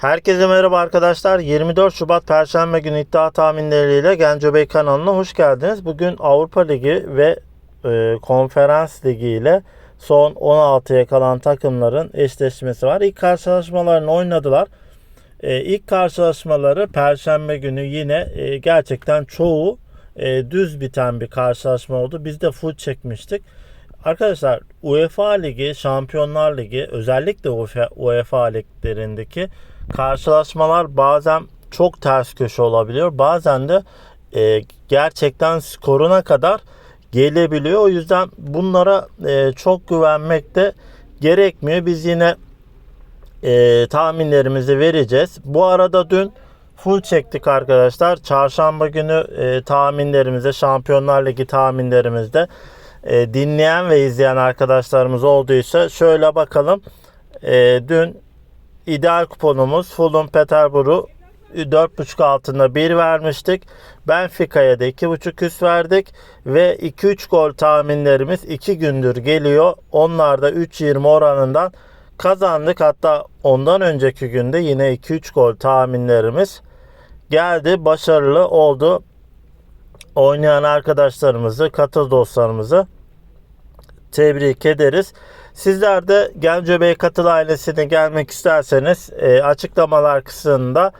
Herkese merhaba arkadaşlar. 24 Şubat Perşembe günü iddia tahminleriyle Genco Bey kanalına hoş geldiniz. Bugün Avrupa Ligi ve e, Konferans Ligi ile son 16'ya kalan takımların eşleşmesi var. İlk karşılaşmalarını oynadılar. E, ilk karşılaşmaları Perşembe günü yine e, gerçekten çoğu e, düz biten bir karşılaşma oldu. Biz de full çekmiştik. Arkadaşlar UEFA Ligi, Şampiyonlar Ligi özellikle UEFA, liglerindeki karşılaşmalar bazen çok ters köşe olabiliyor. Bazen de e, gerçekten skoruna kadar gelebiliyor. O yüzden bunlara e, çok güvenmek de gerekmiyor. Biz yine e, tahminlerimizi vereceğiz. Bu arada dün full çektik arkadaşlar. Çarşamba günü e, tahminlerimizde Şampiyonlar Ligi tahminlerimizde e, dinleyen ve izleyen arkadaşlarımız olduysa şöyle bakalım. E, dün ideal kuponumuz Fulham Peterburg'u 4.5 altında 1 vermiştik. Benfica'ya da 2.5 üst verdik. Ve 2-3 gol tahminlerimiz 2 gündür geliyor. Onlar da 3.20 oranından kazandık. Hatta ondan önceki günde yine 2-3 gol tahminlerimiz geldi. Başarılı oldu. Oynayan arkadaşlarımızı, katıl dostlarımızı tebrik ederiz. Sizler de Genco Bey Katıl ailesine gelmek isterseniz e, açıklamalar kısmında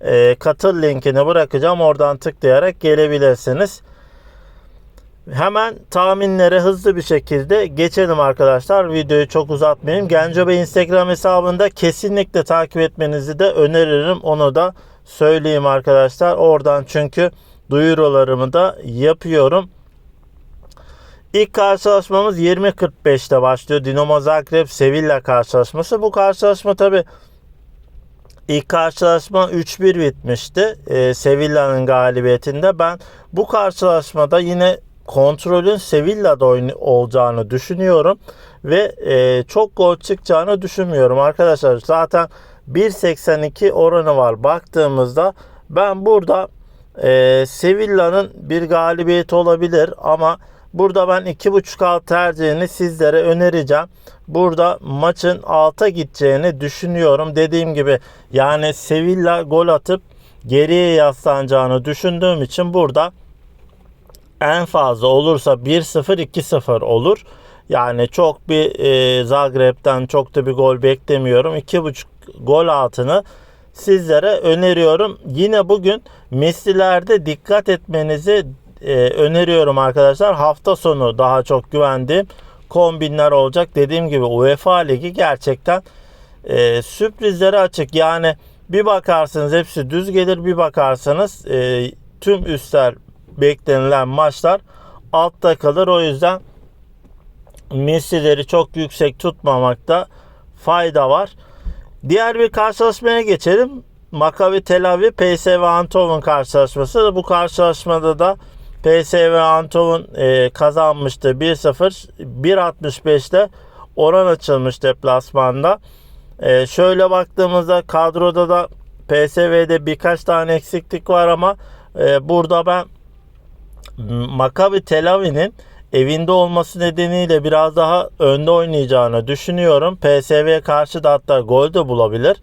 e, katıl linkini bırakacağım. Oradan tıklayarak gelebilirsiniz. Hemen tahminlere hızlı bir şekilde geçelim arkadaşlar. Videoyu çok uzatmayayım. Genco Bey Instagram hesabında kesinlikle takip etmenizi de öneririm. Onu da söyleyeyim arkadaşlar. Oradan çünkü duyurularımı da yapıyorum. İlk karşılaşmamız 20.45'te başlıyor. Dinamo Zagreb Sevilla karşılaşması. Bu karşılaşma tabi ilk karşılaşma 3-1 bitmişti. Ee, Sevilla'nın galibiyetinde. Ben bu karşılaşmada yine kontrolün Sevilla'da olacağını düşünüyorum. Ve e, çok gol çıkacağını düşünmüyorum arkadaşlar. Zaten 1.82 oranı var baktığımızda. Ben burada e, Sevilla'nın bir galibiyeti olabilir ama Burada ben 2.5 alt tercihini sizlere önereceğim. Burada maçın alta gideceğini düşünüyorum. Dediğim gibi yani Sevilla gol atıp geriye yaslanacağını düşündüğüm için burada en fazla olursa 1-0 2-0 olur. Yani çok bir e, Zagreb'den çok da bir gol beklemiyorum. 2.5 gol altını sizlere öneriyorum. Yine bugün mislilerde dikkat etmenizi e, öneriyorum arkadaşlar. Hafta sonu daha çok güvendiğim kombinler olacak. Dediğim gibi UEFA Ligi gerçekten e, sürprizlere açık. Yani bir bakarsınız hepsi düz gelir bir bakarsanız e, tüm üstler beklenilen maçlar altta kalır. O yüzden mislileri çok yüksek tutmamakta fayda var. Diğer bir karşılaşmaya geçelim. Maccabi Tel Aviv PSV Eindhoven karşılaşması. Bu karşılaşmada da PSV Eindhoven e, kazanmıştı 1-0. 1.65'te oran açılmış deplasmanda. E, şöyle baktığımızda kadroda da PSV'de birkaç tane eksiklik var ama e, burada ben Maccabi Tel Aviv'in evinde olması nedeniyle biraz daha önde oynayacağını düşünüyorum. PSV'ye karşı da hatta gol de bulabilir.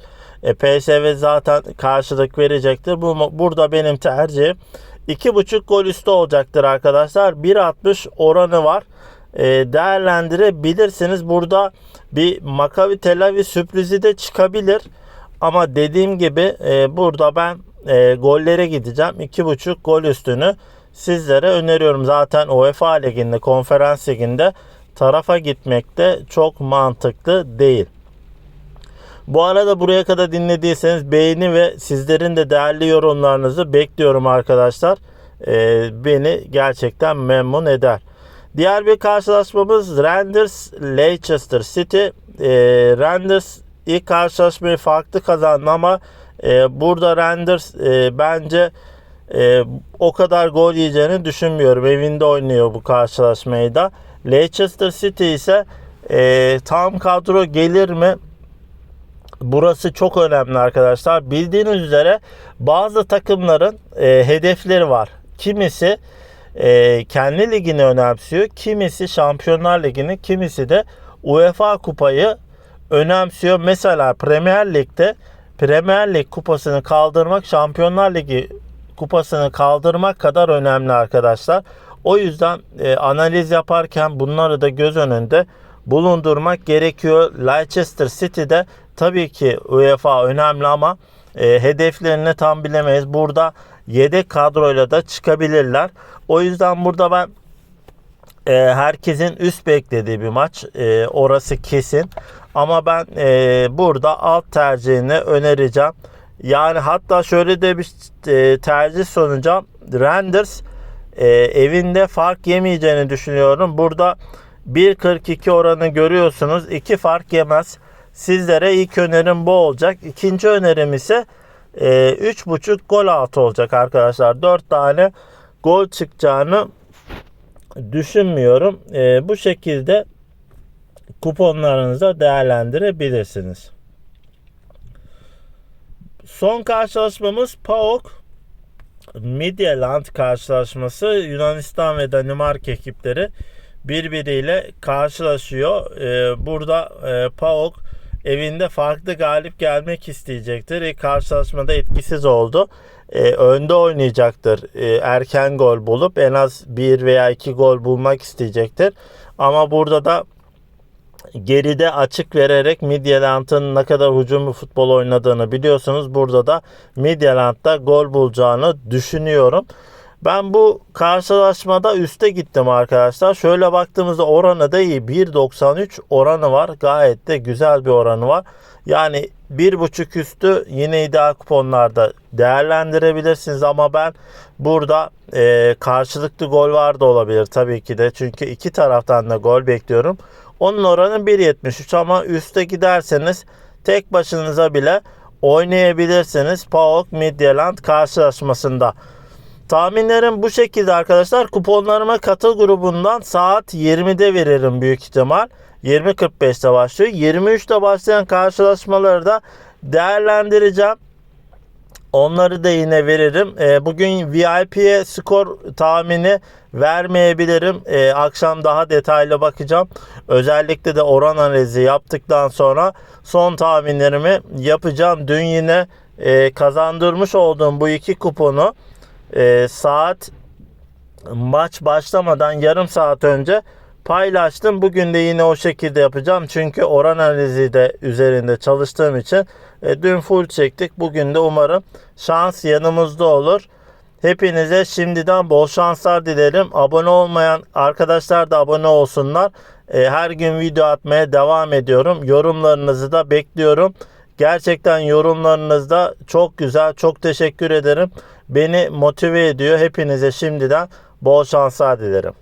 E, PSV zaten karşılık verecektir. Bu, burada benim tercihim 2.5 gol üstü olacaktır arkadaşlar. 1.60 oranı var. E, değerlendirebilirsiniz. Burada bir Maccabi Tel Aviv sürprizi de çıkabilir. Ama dediğim gibi e, burada ben e, gollere gideceğim. 2.5 gol üstünü sizlere öneriyorum. Zaten UEFA liginde, konferans liginde tarafa gitmek de çok mantıklı değil. Bu arada buraya kadar dinlediyseniz beğeni ve sizlerin de değerli yorumlarınızı bekliyorum arkadaşlar. Ee, beni gerçekten memnun eder. Diğer bir karşılaşmamız Rangers Leicester City. Ee, Rangers ilk karşılaşmayı farklı kazandı ama e, burada Rangers e, bence e, o kadar gol yiyeceğini düşünmüyorum. Evinde oynuyor bu karşılaşmayı da. Leicester City ise e, tam kadro gelir mi? Burası çok önemli arkadaşlar. Bildiğiniz üzere bazı takımların e, hedefleri var. Kimisi e, kendi ligini önemsiyor. Kimisi Şampiyonlar Ligi'ni, kimisi de UEFA kupayı önemsiyor. Mesela Premier Lig'de Premier Lig kupasını kaldırmak Şampiyonlar Ligi kupasını kaldırmak kadar önemli arkadaşlar. O yüzden e, analiz yaparken bunları da göz önünde bulundurmak gerekiyor. Leicester City'de tabii ki UEFA önemli ama e, hedeflerini tam bilemeyiz. Burada yedek kadroyla da çıkabilirler. O yüzden burada ben e, herkesin üst beklediği bir maç. E, orası kesin. Ama ben e, burada alt tercihini önereceğim. Yani hatta şöyle de bir e, tercih sunacağım. Renders e, evinde fark yemeyeceğini düşünüyorum. Burada 1.42 oranı görüyorsunuz. 2 fark yemez. Sizlere ilk önerim bu olacak. İkinci önerim ise e, 3.5 gol altı olacak arkadaşlar. 4 tane gol çıkacağını düşünmüyorum. E, bu şekilde kuponlarınızı değerlendirebilirsiniz. Son karşılaşmamız PAOK Midtjylland karşılaşması Yunanistan ve Danimarka ekipleri birbiriyle karşılaşıyor. Ee, burada e, PAOK evinde farklı galip gelmek isteyecektir. İlk karşılaşmada etkisiz oldu. Ee, önde oynayacaktır. Ee, erken gol bulup en az 1 veya 2 gol bulmak isteyecektir. Ama burada da geride açık vererek Midtjylland'ın ne kadar hücumlu futbol oynadığını biliyorsunuz. Burada da Midtjylland'da gol bulacağını düşünüyorum. Ben bu karşılaşmada üste gittim arkadaşlar. Şöyle baktığımızda oranı da iyi. 1.93 oranı var. Gayet de güzel bir oranı var. Yani 1.5 üstü yine ideal kuponlarda değerlendirebilirsiniz ama ben burada e, karşılıklı gol var da olabilir tabii ki de. Çünkü iki taraftan da gol bekliyorum. Onun oranı 1.73 ama üste giderseniz tek başınıza bile oynayabilirsiniz. PAOK Midtjylland karşılaşmasında. Tahminlerim bu şekilde arkadaşlar. Kuponlarıma katıl grubundan saat 20'de veririm büyük ihtimal. 20.45'te başlıyor. 23'te başlayan karşılaşmaları da değerlendireceğim. Onları da yine veririm. E, bugün VIP'ye skor tahmini vermeyebilirim. E, akşam daha detaylı bakacağım. Özellikle de oran analizi yaptıktan sonra son tahminlerimi yapacağım. Dün yine e, kazandırmış olduğum bu iki kuponu e, saat maç başlamadan yarım saat önce paylaştım. Bugün de yine o şekilde yapacağım. Çünkü oran analizi de üzerinde çalıştığım için e, dün full çektik. Bugün de umarım şans yanımızda olur. Hepinize şimdiden bol şanslar dilerim. Abone olmayan arkadaşlar da abone olsunlar. E, her gün video atmaya devam ediyorum. Yorumlarınızı da bekliyorum. Gerçekten yorumlarınız da çok güzel. Çok teşekkür ederim. Beni motive ediyor. Hepinize şimdiden bol şanslar dilerim.